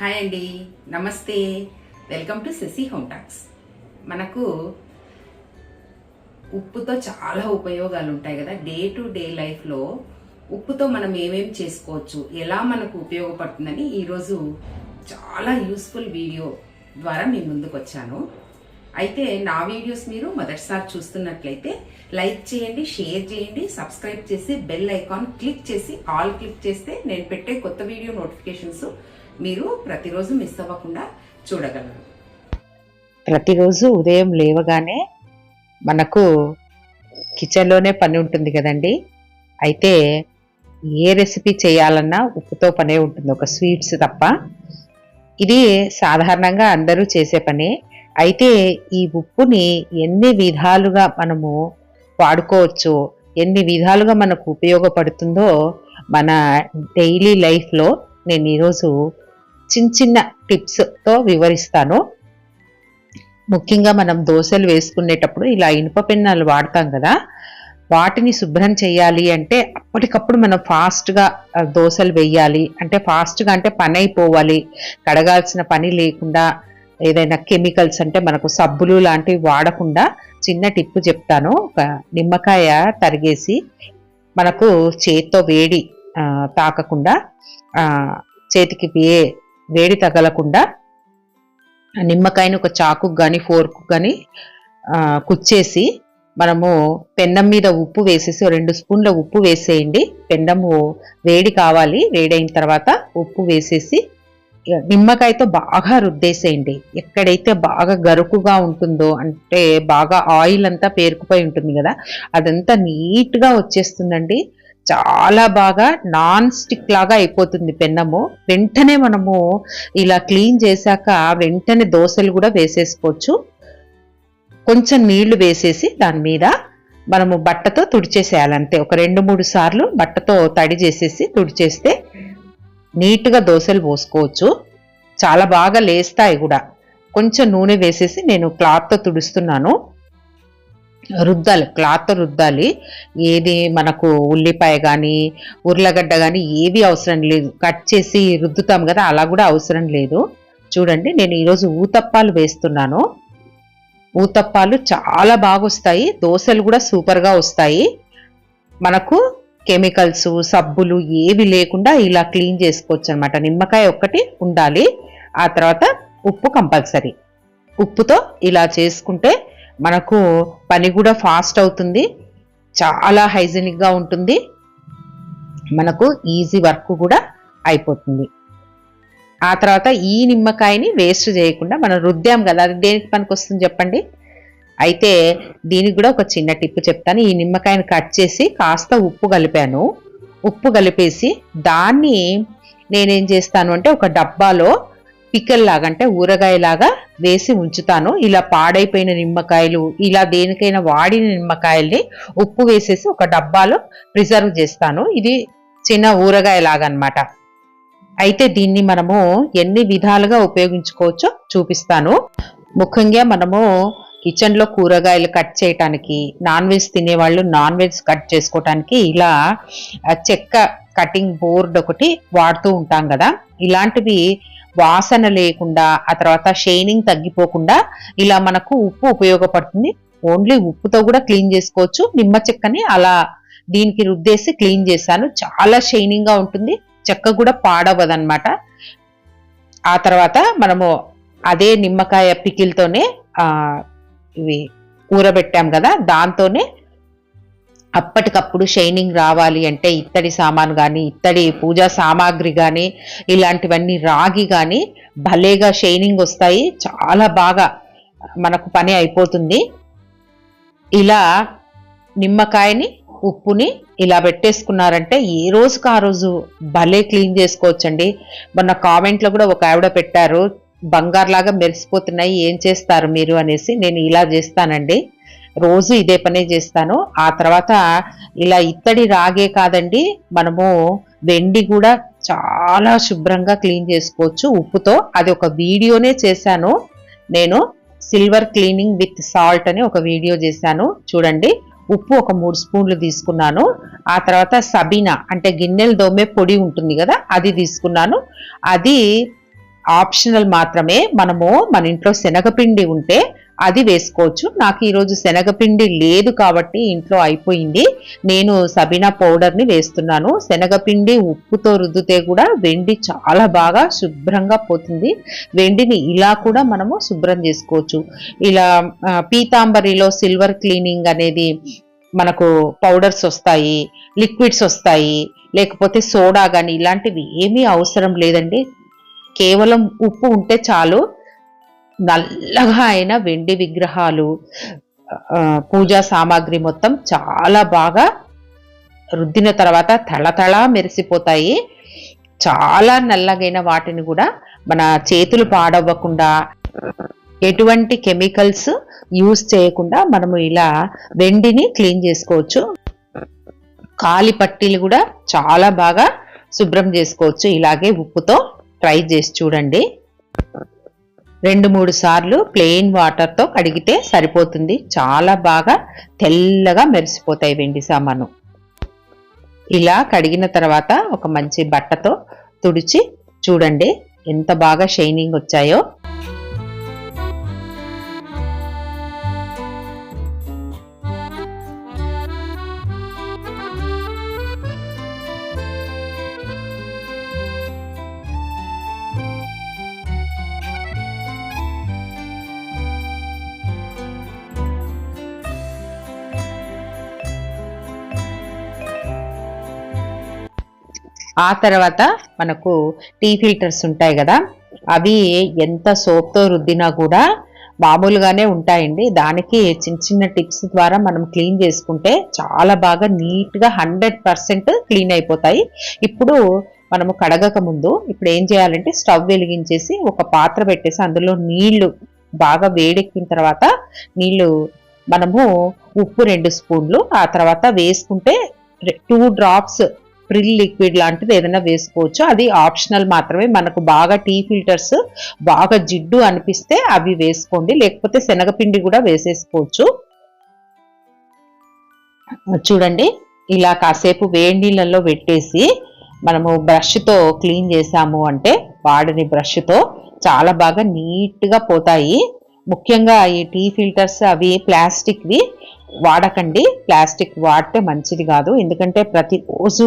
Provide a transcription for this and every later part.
Hi అండి. నమస్తే. Welcome to Shashi home talks. మనకు ఉప్పుతో చాలా ఉపయోగాలు ఉంటాయి కదా. డే టు డే లైఫ్లో ఉప్పుతో మనం ఏమేమి చేసుకోవచ్చు? ఎలా మనకు ఉపయోగపడుతుందని ఈరోజు చాలా యూస్ఫుల్ వీడియో ద్వారా మీ ముందుకు వచ్చాను. అయితే నా వీడియోస్ మీరు మొదటిసారి చూస్తున్నట్లయితే లైక్ చేయండి షేర్ చేయండి సబ్స్క్రైబ్ చేసి బెల్ ఐకాన్ క్లిక్ చేసి ఆల్ క్లిక్ చేస్తే నేను పెట్టే కొత్త వీడియో నోటిఫికేషన్స్ మీరు ప్రతిరోజు మిస్ అవ్వకుండా చూడగలరు. ప్రతిరోజు ఉదయం లేవగానే మనకు కిచెన్లోనే పని ఉంటుంది కదండి. అయితే ఏ రెసిపీ చేయాలన్నా ఉప్పుతో పనే ఉంటుంది ఒక స్వీట్స్ తప్ప. ఇది సాధారణంగా అందరూ చేసే పనే. అయితే ఈ ఉప్పుని ఎన్ని విధాలుగా మనము వాడుకోవచ్చు ఎన్ని విధాలుగా మనకు ఉపయోగపడుతుందో మన డైలీ లైఫ్లో నేను ఈరోజు చిన్న చిన్న టిప్స్తో వివరిస్తాను. ముఖ్యంగా మనం దోశలు వేసుకునేటప్పుడు ఇలా ఇనుప పెన్నాలు వాడతాం కదా వాటిని శుభ్రం చేయాలి అంటే అప్పటికప్పుడు మనం ఫాస్ట్గా దోశలు వేయాలి. అంటే ఫాస్ట్గా అంటే పని అయిపోవాలి. కడగాల్సిన పని లేకుండా ఏదైనా కెమికల్స్ అంటే మనకు సబ్బులు లాంటివి వాడకుండా చిన్న టిప్పు చెప్తాను. ఒక నిమ్మకాయ తరిగేసి మనకు చేత్తో వేడి తాకకుండా చేతికి వే వేడి తగలకుండా నిమ్మకాయని ఒక చాకు కానీ ఫోర్కు కానీ కుచ్చేసి మనము పెండం మీద ఉప్పు వేసేసి ఓ రెండు స్పూన్ల ఉప్పు వేసేయండి. పెండము వేడి కావాలి. వేడైన తర్వాత ఉప్పు వేసేసి నిమ్మకాయతో బాగా రుద్దేసేయండి. ఎక్కడైతే బాగా గరుకుగా ఉంటుందో అంటే బాగా ఆయిల్ అంతా పేరుకుపోయి ఉంటుంది కదా అదంతా నీట్గా వచ్చేస్తుందండి. చాలా బాగా నాన్ స్టిక్ లాగా అయిపోతుంది పెన్నము. వెంటనే మనము ఇలా క్లీన్ చేశాక వెంటనే దోశలు కూడా వేసేసుకోవచ్చు. కొంచెం నీళ్ళు వేసేసి దాని మీద మనము బట్టతో తుడిచేసేయాలి ఒక రెండు మూడు సార్లు బట్టతో తడి చేసేసి తుడిచేస్తే నీట్గా దోశలు పోసుకోవచ్చు. చాలా బాగా లేస్తాయి కూడా. కొంచెం నూనె వేసేసి నేను క్లాత్తో తుడుస్తున్నాను. రుద్దాలి క్లాత్ రుద్దాలి. ఏది మనకు ఉల్లిపాయ కానీ ఉర్లగడ్డ కానీ ఏవి అవసరం లేదు. కట్ చేసి రుద్దుతాం కదా అలా కూడా అవసరం లేదు. చూడండి నేను ఈరోజు ఊతప్పాలు వేస్తున్నాను. ఊతప్పాలు చాలా బాగా వస్తాయి దోశలు కూడా సూపర్గా వస్తాయి. మనకు కెమికల్స్ సబ్బులు ఏవి లేకుండా ఇలా క్లీన్ చేసుకోవచ్చు అనమాట నిమ్మకాయ ఒక్కటి ఉండాలి. ఆ తర్వాత ఉప్పు కంపల్సరీ. ఉప్పుతో ఇలా చేసుకుంటే మనకు పని కూడా ఫాస్ట్ అవుతుంది. చాలా హైజీనిక్గా ఉంటుంది. మనకు ఈజీ వర్క్ కూడా అయిపోతుంది. ఆ తర్వాత ఈ నిమ్మకాయని వేస్ట్ చేయకుండా మనం రుద్దాం కదా. అది దేనికి పనికి వస్తుంది చెప్పండి? అయితే దీనికి కూడా ఒక చిన్న టిప్ చెప్తాను. ఈ నిమ్మకాయని కట్ చేసి కాస్త ఉప్పు కలిపాను. ఉప్పు కలిపేసి దాన్ని నేనేం చేస్తాను అంటే ఒక డబ్బాలో పిక్కల్ లాగా అంటే ఊరగాయలాగా వేసి ఉంచుతాను. ఇలా పాడైపోయిన నిమ్మకాయలు ఇలా దేనికైనా వాడిన నిమ్మకాయల్ని ఉప్పు వేసేసి ఒక డబ్బాలో ప్రిజర్వ్ చేస్తాను. ఇది చిన్న ఊరగాయ లాగా అనమాట అయితే దీన్ని మనము ఎన్ని విధాలుగా ఉపయోగించుకోవచ్చో చూపిస్తాను. ముఖ్యంగా మనము కిచెన్లో కూరగాయలు కట్ చేయటానికి నాన్ వెజ్ తినేవాళ్ళు నాన్ వెజ్ కట్ చేసుకోవటానికి ఇలా చెక్క కటింగ్ బోర్డ్ ఒకటి వాడుతూ ఉంటాం కదా. ఇలాంటివి వాసన లేకుండా ఆ తర్వాత షైనింగ్ తగ్గిపోకుండా ఇలా మనకు ఉప్పు ఉపయోగపడుతుంది. ఓన్లీ ఉప్పుతో కూడా క్లీన్ చేసుకోవచ్చు. నిమ్మ చెక్కని అలా దీనికి రుద్దేసి క్లీన్ చేశాను. చాలా షైనింగ్గా ఉంటుంది. చెక్క కూడా పాడవదన్నమాట. ఆ తర్వాత మనము అదే నిమ్మకాయ పికిల్తోనే ఆ ఇవి ఊరబెట్టాం కదా దాంతోనే అప్పటికప్పుడు షైనింగ్ రావాలి అంటే ఇత్తడి సామాన్ కానీ ఇత్తడి పూజా సామాగ్రి కానీ ఇలాంటివన్నీ రాగి కానీ భలేగా షైనింగ్ వస్తాయి. చాలా బాగా మనకు పని అయిపోతుంది. ఇలా నిమ్మకాయని ఉప్పుని ఇలా పెట్టేసుకున్నారంటే ఏ రోజుకి ఆ రోజు భలే క్లీన్ చేసుకోవచ్చండి. మొన్న కామెంట్లో కూడా ఒక ఆవిడ పెట్టారు బంగారులాగా మెరిసిపోతున్నాయి ఏం చేస్తారు మీరు? అనేసి నేను ఇలా చేస్తానండి. రోజు ఇదే పనే చేస్తాను. ఆ తర్వాత ఇలా ఇత్తడి రాగే కాదండి మనము వెండి కూడా చాలా శుభ్రంగా క్లీన్ చేసుకోవచ్చు ఉప్పుతో. అది ఒక వీడియోనే చేశాను. నేను సిల్వర్ క్లీనింగ్ విత్ సాల్ట్ అని ఒక వీడియో చేశాను. చూడండి ఉప్పు ఒక మూడు స్పూన్లు తీసుకున్నాను. ఆ తర్వాత సబీనా అంటే గిన్నెలు దోమే పొడి ఉంటుంది కదా అది తీసుకున్నాను. అది ఆప్షనల్ మాత్రమే. మనము మన ఇంట్లో శనగపిండి ఉంటే అది వేసుకోవచ్చు. నాకు ఈరోజు శనగపిండి లేదు కాబట్టి ఇంట్లో అయిపోయింది. నేను సబీనా పౌడర్ని వేస్తున్నాను. శనగపిండి ఉప్పుతో రుద్దితే కూడా వెండి చాలా బాగా శుభ్రంగా పోతుంది. వెండిని ఇలా కూడా మనము శుభ్రం చేసుకోవచ్చు. ఇలా పీతాంబరిలో సిల్వర్ క్లీనింగ్ అనేది మనకు పౌడర్స్ వస్తాయి లిక్విడ్స్ వస్తాయి లేకపోతే సోడా కానీ ఇలాంటివి ఏమీ అవసరం లేదండి. కేవలం ఉప్పు ఉంటే చాలు. నల్లగా అయిన వెండి విగ్రహాలు పూజా సామాగ్రి మొత్తం చాలా బాగా రుద్దిన తర్వాత తళతళ మెరిసిపోతాయి. చాలా నల్లగైన వాటిని కూడా మన చేతులు పాడవ్వకుండా ఎటువంటి కెమికల్స్ యూస్ చేయకుండా మనము ఇలా వెండిని క్లీన్ చేసుకోవచ్చు. కాలి పట్టీలు కూడా చాలా బాగా శుభ్రం చేసుకోవచ్చు. ఇలాగే ఉప్పుతో ట్రై చేసి చూడండి. రెండు మూడు సార్లు ప్లెయిన్ వాటర్తో కడిగితే సరిపోతుంది. చాలా బాగా తెల్లగా మెరిసిపోతాయి వెండి సామాను. ఇలా కడిగిన తర్వాత ఒక మంచి బట్టతో తుడిచి చూడండి ఎంత బాగా షైనింగ్ వచ్చాయో. ఆ తర్వాత మనకు టీ ఫిల్టర్స్ ఉంటాయి కదా అవి ఎంత సోప్తో రుద్దినా కూడా మామూలుగానే ఉంటాయండి. దానికి చిన్న చిన్న టిప్స్ ద్వారా మనం క్లీన్ చేసుకుంటే చాలా బాగా నీట్గా హండ్రెడ్ పర్సెంట్ క్లీన్ అయిపోతాయి. ఇప్పుడు మనము కడగక ముందు ఇప్పుడు ఏం చేయాలంటే స్టవ్ వెలిగించేసి ఒక పాత్ర పెట్టేసి అందులో నీళ్ళు బాగా వేడెక్కిన తర్వాత నీళ్ళు మనము ఉప్పు రెండు స్పూన్లు ఆ తర్వాత వేసుకుంటే టూ డ్రాప్స్ ప్రిల్ లిక్విడ్ లాంటిది ఏదైనా వేసుకోవచ్చు. అది ఆప్షనల్ మాత్రమే. మనకు బాగా టీ ఫిల్టర్స్ బాగా జిడ్డు అనిపిస్తే అవి వేసుకోండి. లేకపోతే శనగపిండి కూడా వేసేసుకోవచ్చు. చూడండి ఇలా కాసేపు వేడి నీళ్ళల్లో పెట్టేసి మనము బ్రష్తో క్లీన్ చేసాము అంటే వాడని బ్రష్తో చాలా బాగా నీట్గా పోతాయి. ముఖ్యంగా ఈ టీ ఫిల్టర్స్ అవి ప్లాస్టిక్వి వాడకండి. ప్లాస్టిక్ వాడితే మంచిది కాదు. ఎందుకంటే ప్రతిరోజు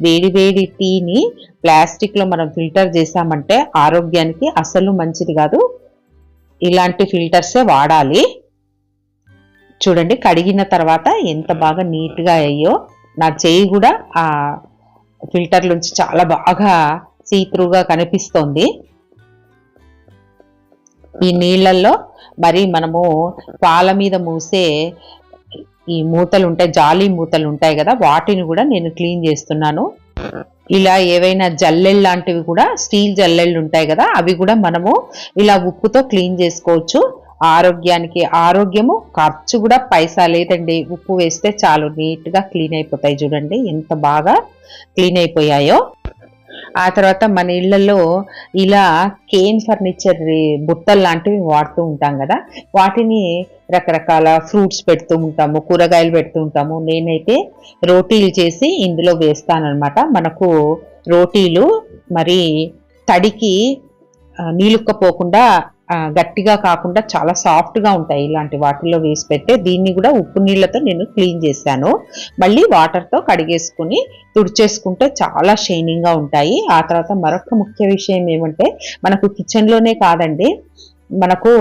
వేడి వేడి టీని ప్లాస్టిక్లో మనం ఫిల్టర్ చేసామంటే ఆరోగ్యానికి అసలు మంచిది కాదు. ఇలాంటి ఫిల్టర్సే వాడాలి. చూడండి కడిగిన తర్వాత ఎంత బాగా నీట్గా అయ్యో నా చేయి కూడా ఆ ఫిల్టర్ నుంచి చాలా బాగా సీత్రుగా కనిపిస్తోంది. ఈ నీళ్ళల్లో మరి మనము పాల మీద మూసే ఈ మూతలు ఉంటాయి జాలీ మూతలు ఉంటాయి కదా వాటిని కూడా నేను క్లీన్ చేస్తున్నాను. ఇలా ఏవైనా జల్లెళ్ళు లాంటివి కూడా స్టీల్ జల్లెళ్ళు ఉంటాయి కదా అవి కూడా మనము ఇలా ఉప్పుతో క్లీన్ చేసుకోవచ్చు. ఆరోగ్యానికి ఆరోగ్యము ఖర్చు కూడా పైసా లేదండి. ఉప్పు వేస్తే చాలు నీట్గా క్లీన్ అయిపోతాయి చూడండి ఎంత బాగా క్లీన్ అయిపోయాయో. ఆ తర్వాత మన ఇళ్ళలో ఇలా కేన్ ఫర్నిచర్ బుట్టలు లాంటివి వాడుతూ ఉంటాం కదా. వాటిని రకరకాల ఫ్రూట్స్ పెడుతూ ఉంటాము కూరగాయలు పెడుతూ ఉంటాము. నేనైతే రోటీలు చేసి ఇందులో వేస్తానమాట మనకు రోటీలు మరి తడికి నీలుక్కపోకుండా గట్టిగా కాకుండా చాలా సాఫ్ట్గా ఉంటాయి ఇలాంటి వాటిల్లో వేసి పెట్టే దీన్ని కూడా ఉప్పు నీళ్ళతో నేను క్లీన్ చేశాను. మళ్ళీ వాటర్తో కడిగేసుకుని తుడిచేసుకుంటే చాలా షైనింగ్గా ఉంటాయి. ఆ తర్వాత మరొక ముఖ్య విషయం ఏమంటే మనకు కిచెన్లోనే కాదండి మనకు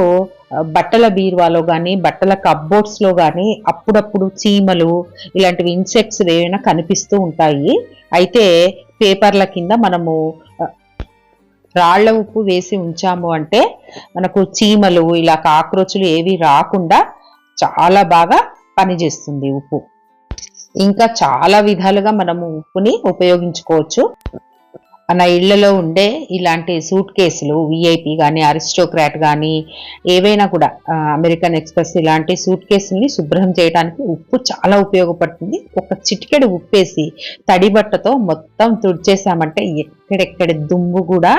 బట్టల బీరువాలో కానీ బట్టల కబ్బోర్డ్స్లో కానీ అప్పుడప్పుడు చీమలు ఇలాంటివి ఇన్సెక్ట్స్ ఏమైనా కనిపిస్తూ ఉంటాయి. అయితే పేపర్ల కింద మనము రాళ్ళ ఉప్పు వేసి ఉంచాము అంటే మనకు చీమలు ఇలా కాక్రోచులు ఏవి రాకుండా చాలా బాగా పనిచేస్తుంది ఉప్పు. ఇంకా చాలా విధాలుగా మనము ఉప్పుని ఉపయోగించుకోవచ్చు. మన ఇళ్ళలో ఉండే ఇలాంటి సూట్ కేసులు విఐపి కానీ అరిస్టోక్రాట్ కానీ ఏవైనా కూడా అమెరికన్ ఎక్స్ప్రెస్ ఇలాంటి సూట్ కేసుల్ని శుభ్రం చేయడానికి ఉప్పు చాలా ఉపయోగపడుతుంది. ఒక చిటికెడు ఉప్పేసి తడి బట్టతో మొత్తం తుడిచేసామంటే ఎక్కడెక్కడ దుమ్ము కూడా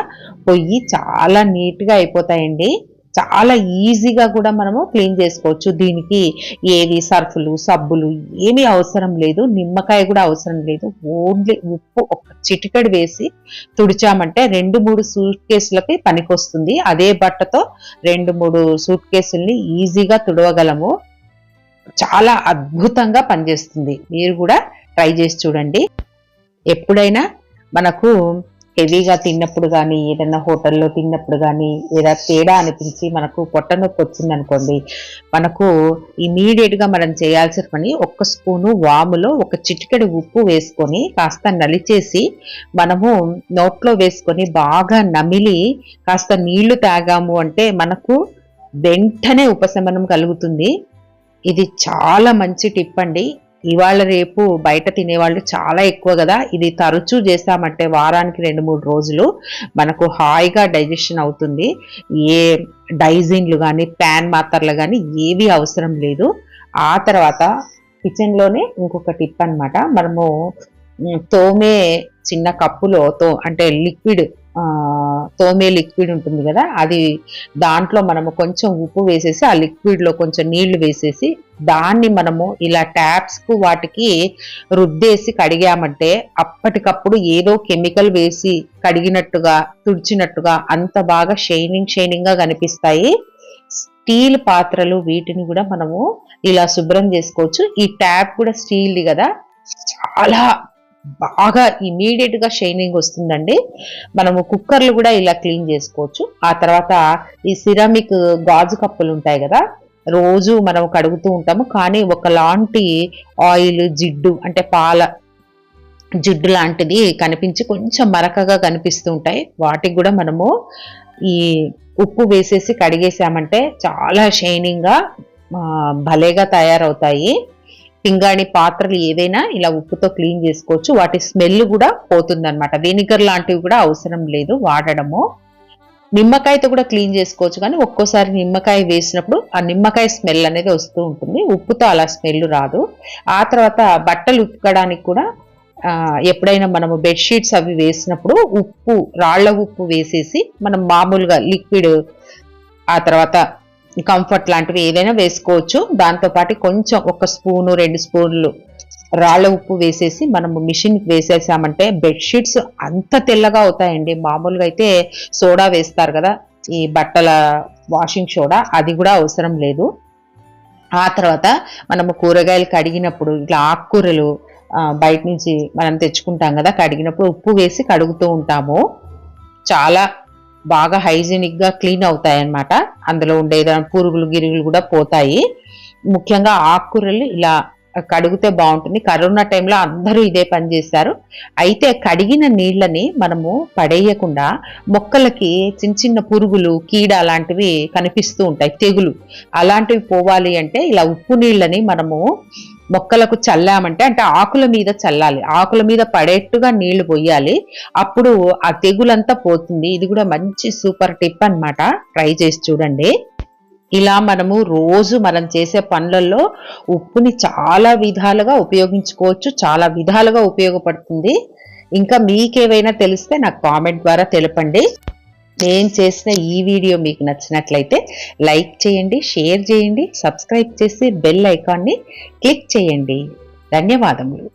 పొయ్యి చాలా నీట్గా అయిపోతాయండి. చాలా ఈజీగా కూడా మనము క్లీన్ చేసుకోవచ్చు. దీనికి ఏవి సర్ఫులు సబ్బులు ఏమీ అవసరం లేదు. నిమ్మకాయ కూడా అవసరం లేదు. ఓన్లీ ఉప్పు ఒక చిటికెడు వేసి తుడిచామంటే రెండు మూడు సూట్ కేసులకి పనికొస్తుంది. అదే బట్టతో రెండు మూడు సూట్ కేసుల్ని ఈజీగా తుడవగలము. చాలా అద్భుతంగా పనిచేస్తుంది. మీరు కూడా ట్రై చేసి చూడండి. ఎప్పుడైనా మనకు హెవీగా తిన్నప్పుడు కానీ ఏదైనా హోటల్లో తిన్నప్పుడు కానీ ఏదైనా తేడా అనిపించి మనకు పొట్ట నొప్పి వచ్చిందనుకోండి మనకు ఇమీడియట్గా మనం చేయాల్సిన పని ఒక్క స్పూను వాములో ఒక చిటికెడు ఉప్పు వేసుకొని కాస్త నలిచేసి మనము నోట్లో వేసుకొని బాగా నమిలి కాస్త నీళ్ళు తాగాము అంటే మనకు వెంటనే ఉపశమనం కలుగుతుంది. ఇది చాలా మంచి టిప్ అండి. ఇవాళ రేపు బయట తినేవాళ్ళు చాలా ఎక్కువ కదా. ఇది తరచూ చేస్తామంటే వారానికి రెండు మూడు రోజులు మనకు హాయిగా డైజెషన్ అవుతుంది. ఏ డైజిన్లు కానీ ప్యాన్ మాత్రలు కానీ ఏవి అవసరం లేదు. ఆ తర్వాత కిచెన్లోనే ఇంకొక టిప్ అన్నమాట. మనము తోమే చిన్న కప్పులో తో అంటే లిక్విడ్ తోమే లిక్విడ్ ఉంటుంది కదా అది దాంట్లో మనము కొంచెం ఉప్పు వేసేసి ఆ లిక్విడ్లో కొంచెం నీళ్ళు వేసేసి దాన్ని మనము ఇలా ట్యాప్స్కు వాటికి రుద్దేసి కడిగామంటే అప్పటికప్పుడు ఏదో కెమికల్ వేసి కడిగినట్టుగా తుడిచినట్టుగా అంత బాగా షైనింగ్ షైనింగ్గా కనిపిస్తాయి. స్టీల్ పాత్రలు వీటిని కూడా మనము ఇలా శుభ్రం చేసుకోవచ్చు. ఈ ట్యాప్ కూడా స్టీల్ది కదా చాలా బాగా ఇమీడియట్గా షైనింగ్ వస్తుందండి. మనము కుక్కర్లు కూడా ఇలా క్లీన్ చేసుకోవచ్చు. ఆ తర్వాత ఈ సిరామిక్ గాజు కప్పులు ఉంటాయి కదా రోజు మనం కడుగుతూ ఉంటాము. కానీ ఒకలాంటి ఆయిల్ జిడ్డు అంటే పాల జిడ్డు లాంటిది కనిపించి కొంచెం మరకగా కనిపిస్తూ ఉంటాయి. వాటికి కూడా మనము ఈ ఉప్పు వేసేసి కడిగేసామంటే చాలా షైనింగ్గా భలేగా తయారవుతాయి. పింగాణి పాత్రలు ఏదైనా ఇలా ఉప్పుతో క్లీన్ చేసుకోవచ్చు. వాటి స్మెల్ కూడా పోతుందన్నమాట. వెనిగర్ లాంటివి కూడా అవసరం లేదు వాడడము. నిమ్మకాయతో కూడా క్లీన్ చేసుకోవచ్చు కానీ ఒక్కోసారి నిమ్మకాయ వేసినప్పుడు ఆ నిమ్మకాయ స్మెల్ అనేది వస్తూ ఉంటుంది. ఉప్పుతో అలా స్మెల్ రాదు. ఆ తర్వాత బట్టలు ఉతకడానికి కూడా ఎప్పుడైనా మనము బెడ్షీట్స్ అవి వేసినప్పుడు ఉప్పు రాళ్ళ ఉప్పు వేసేసి మనం మామూలుగా లిక్విడ్ ఆ తర్వాత కంఫర్ట్ లాంటివి ఏదైనా వేసుకోవచ్చు. దాంతోపాటు కొంచెం ఒక స్పూను రెండు స్పూన్లు రాళ్ళ ఉప్పు వేసేసి మనము మిషన్ వేసేసామంటే బెడ్షీట్స్ అంత తెల్లగా అవుతాయండి. మామూలుగా అయితే సోడా వేస్తారు కదా ఈ బట్టల వాషింగ్ సోడా అది కూడా అవసరం లేదు. ఆ తర్వాత మనము కూరగాయలు కడిగినప్పుడు ఇట్లా ఆకుకూరలు బయట నుంచి మనం తెచ్చుకుంటాం కదా కడిగినప్పుడు ఉప్పు వేసి కడుగుతూ ఉంటాము. చాలా బాగా హైజీనిక్గా క్లీన్ అవుతాయి అన్నమాట అందులో ఉండే పురుగులు గిరుగులు కూడా పోతాయి. ముఖ్యంగా ఆకుకూరలు ఇలా కడిగితే బాగుంటుంది. కరోనా టైంలో అందరూ ఇదే పని చేశారు. అయితే కడిగిన నీళ్ళని మనము పడేయకుండా మొక్కలకి చిన్న చిన్న పురుగులు కీడ అలాంటివి కనిపిస్తూ ఉంటాయి. తెగులు. అలాంటివి పోవాలి అంటే ఇలా ఉప్పు నీళ్ళని మనము మొక్కలకు చల్లామంటే అంటే ఆకుల మీద చల్లాలి. ఆకుల మీద పడేట్టుగా నీళ్ళు పోయాలి. అప్పుడు ఆ తెగులంతా పోతుంది. ఇది కూడా మంచి సూపర్ టిప్ అన్నమాట. ట్రై చేసి చూడండి. ఇలా మనము రోజు మనం చేసే పనులలో ఉప్పుని చాలా విధాలుగా ఉపయోగించుకోవచ్చు. చాలా విధాలుగా ఉపయోగపడుతుంది. ఇంకా మీకేవైనా తెలిస్తే నాకు కామెంట్ ద్వారా తెలపండి. నేను చేసిన ఈ వీడియో మీకు నచ్చినట్లయితే లైక్ చేయండి షేర్ చేయండి సబ్స్క్రైబ్ చేసి బెల్ ఐకాన్ని క్లిక్ చేయండి. ధన్యవాదములు.